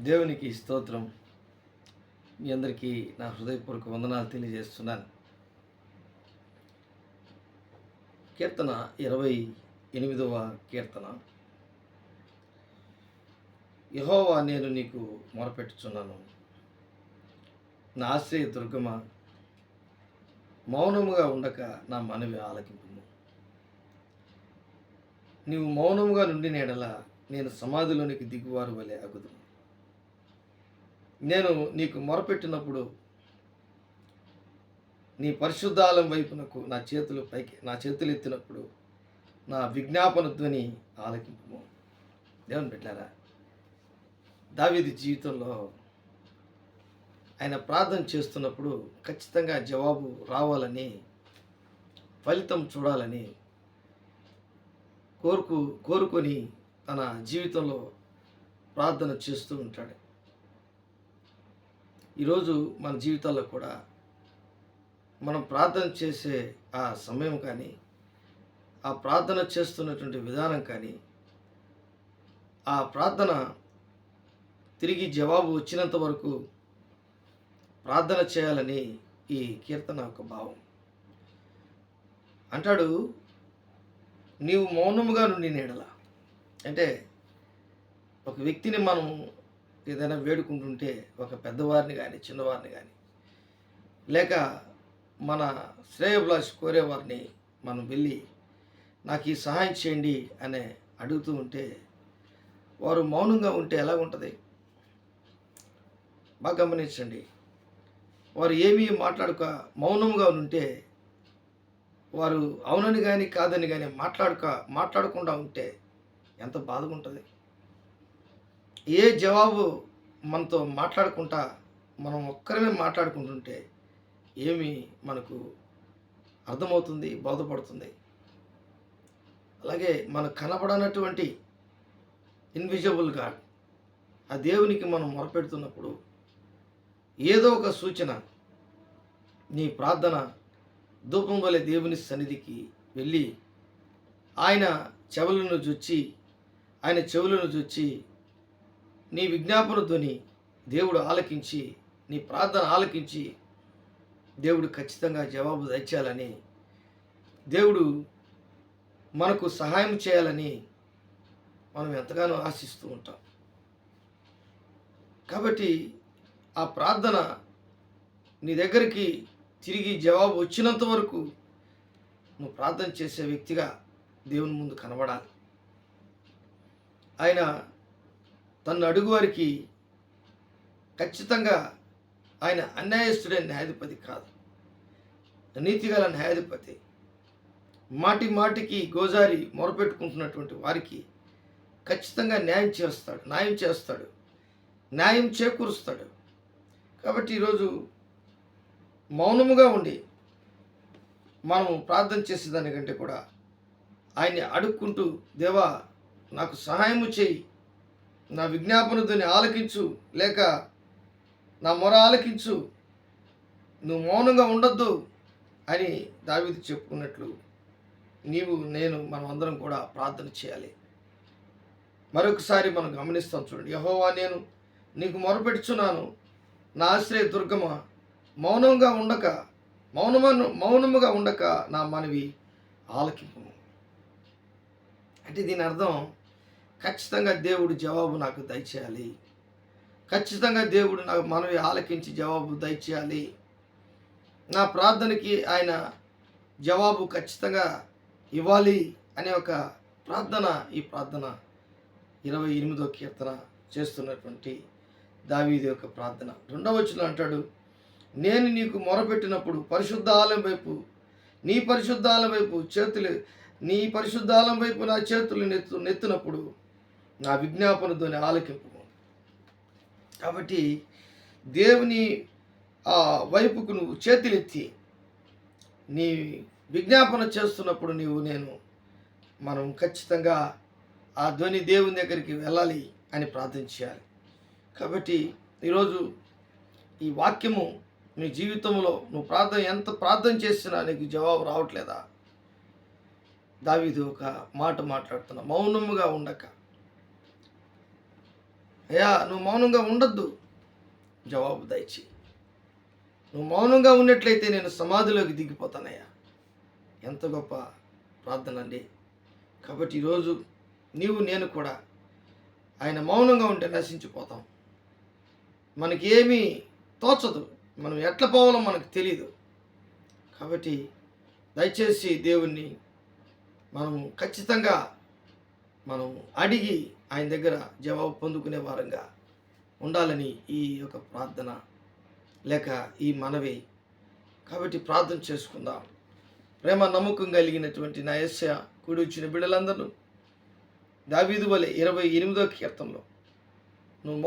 దేవునికి స్తోత్రం. మీ అందరికీ నా హృదయపూర్వక వందనాలు తెలియజేస్తున్నాను. కీర్తన ఇరవై ఎనిమిదవ కీర్తన. యహోవా నేను నీకు మొరపెట్టుచున్నాను. నా ఆశ్రయ దుర్గమ మౌనముగా ఉండక నా మనవి ఆలకింపు నీవు మౌనముగా నుండి నేడల నేను సమాధిలోనికి దిగువారు వలె అగుదును నేను నీకు మొరపెట్టినప్పుడు నీ పరిశుద్ధాలం వైపునకు నా చేతులు పైకి నా చేతులు ఎత్తినప్పుడు నా విజ్ఞాపన ధ్వని ఆలకింపు దేవుని పెట్టారా దావిది జీవితంలో ఆయన ప్రార్థన చేస్తున్నప్పుడు ఖచ్చితంగా జవాబు రావాలని ఫలితం చూడాలని కోరుకు కోరుకొని తన జీవితంలో ప్రార్థన చేస్తూ ఉంటాడు. ఈరోజు మన జీవితాల్లో కూడా మనం ప్రార్థన చేసే ఆ సమయం కానీ ఆ ప్రార్థన చేస్తున్నటువంటి విధానం కానీ ఆ ప్రార్థన తిరిగి జవాబు వచ్చినంత వరకు ప్రార్థన చేయాలని ఈ కీర్తన ఒక భావం. అంటాడు నీవు మౌనముగా నుండి నీడల అంటే ఒక వ్యక్తిని మనం ఏదైనా వేడుకుంటుంటే ఒక పెద్దవారిని కానీ చిన్నవారిని కానీ లేక మన శ్రేయభిలాష్ కోరేవారిని మనం వెళ్ళి నాకు ఈ సహాయం చేయండి అనే అడుగుతూ ఉంటే వారు మౌనంగా ఉంటే ఎలా ఉంటుంది? బాగా గమనించండి. వారు ఏమీ మాట్లాడుక మౌనంగా ఉంటే వారు అవునని కానీ కాదని కానీ మాట్లాడుక మాట్లాడకుండా ఉంటే ఎంత బాధగా ఉంటుంది? ఏ జవాబు మనతో మాట్లాడుకుంటా మనం ఒక్కరమే మాట్లాడుకుంటుంటే ఏమి మనకు అర్థమవుతుంది బోధపడుతుంది. అలాగే మనకు కనపడనటువంటి ఇన్విజిబుల్ గాడ్ ఆ దేవునికి మనం మొరపెడుతున్నప్పుడు ఏదో ఒక సూచన నీ ప్రార్థన ధూపం వలె దేవుని సన్నిధికి వెళ్ళి ఆయన చెవులను చూచి ఆయన చెవులను చూచి నీ విజ్ఞాపన ధ్వని దేవుడు ఆలకించి నీ ప్రార్థన ఆలకించి దేవుడు ఖచ్చితంగా జవాబు దయచేయాలని దేవుడు మనకు సహాయం చేయాలని మనం ఎంతగానో ఆశిస్తూ ఉంటాం. కాబట్టి ఆ ప్రార్థన నీ దగ్గరికి తిరిగి జవాబు వచ్చినంత వరకు నువ్వు ప్రార్థన చేసే వ్యక్తిగా దేవుని ముందు కనబడాలి. ఆయన తను అడుగువారికి ఖచ్చితంగా ఆయన అన్యాయస్తుడైన న్యాయాధిపతి కాదు. నీతిగల న్యాయాధిపతి. మాటి మాటికి గోజారి మొరపెట్టుకుంటున్నటువంటి వారికి ఖచ్చితంగా న్యాయం చేస్తాడు న్యాయం చేస్తాడు న్యాయం చేకూరుస్తాడు. కాబట్టి ఈరోజు మౌనముగా ఉండి మనము ప్రార్థన చేసేదానికంటే కూడా ఆయన్ని అడుక్కుంటూ దేవా నాకు సహాయము చేయి. నా విజ్ఞాపనతోని ఆలకించు లేక నా మొర ఆలకించు. నువ్వు మౌనంగా ఉండొద్దు అని దావీదు చెప్పుకున్నట్లు నీవు నేను మనం అందరం కూడా ప్రార్థన చేయాలి. మరొకసారి మనం గమనిస్తాం చూడండి. యహోవా నేను నీకు మొరపెడుచున్నాను. నా ఆశ్రయ దుర్గమ మౌనంగా ఉండక మౌనమను మౌనముగా ఉండక నా మనవి ఆలకింపు. అంటే దీని అర్థం ఖచ్చితంగా దేవుడు జవాబు నాకు దయచేయాలి. ఖచ్చితంగా దేవుడు నాకు మనవి ఆలకించి జవాబు దయచేయాలి. నా ప్రార్థనకి ఆయన జవాబు ఖచ్చితంగా ఇవ్వాలి అనే ఒక ప్రార్థన ఈ ప్రార్థన ఇరవై ఎనిమిదో కీర్తన చేస్తున్నటువంటి దావీది యొక్క ప్రార్థన. రెండవ వచ్చిన అంటాడు నేను నీకు మొరపెట్టినప్పుడు పరిశుద్ధాలయం వైపు నీ పరిశుద్ధాలయం వైపు చేతులు నీ పరిశుద్ధాలయం వైపు నా చేతులు నెత్తు నెత్తినప్పుడు నా విజ్ఞాపనతోని ఆలకింపు కాబట్టి దేవుని ఆ వైపుకు నువ్వు చేతులెత్తి నీ విజ్ఞాపన చేస్తున్నప్పుడు నీవు నేను మనం ఖచ్చితంగా ఆ ధ్వని దేవుని దగ్గరికి వెళ్ళాలి అని ప్రార్థన చేయాలి. కాబట్టి ఈరోజు ఈ వాక్యము నీ జీవితంలో నువ్వు ప్రార్థన ఎంత ప్రార్థన చేసినా నీకు జవాబు రావట్లేదా? దావిది ఒక మాట మాట్లాడుతున్నా. మౌనముగా ఉండక. అయ్యా నువ్వు మౌనంగా ఉండొద్దు. జవాబు దయచి నువ్వు మౌనంగా ఉన్నట్లయితే నేను సమాధిలోకి దిగిపోతానయ్యా. ఎంత గొప్ప ప్రార్థన అండి. కాబట్టి ఈరోజు నీవు నేను కూడా ఆయన మౌనంగా ఉంటే నశించిపోతాం. మనకి ఏమీ తోచదు. మనం ఎట్లా పోవాలో మనకు తెలియదు కాబట్టి దయచేసి దేవుణ్ణి మనం ఖచ్చితంగా మనం అడిగి ఆయన దగ్గర జవాబు పొందుకునే వారంగా ఉండాలని ఈ యొక్క ప్రార్థన లేక ఈ మనవి. కాబట్టి ప్రార్థన చేసుకుందాం. ప్రేమ నమ్మకం కలిగినటువంటి నా యస్య కూడి వచ్చిన బిడ్డలందరూ దావీదు వలె ఇరవై ఎనిమిదో కీర్తనలో నువ్వు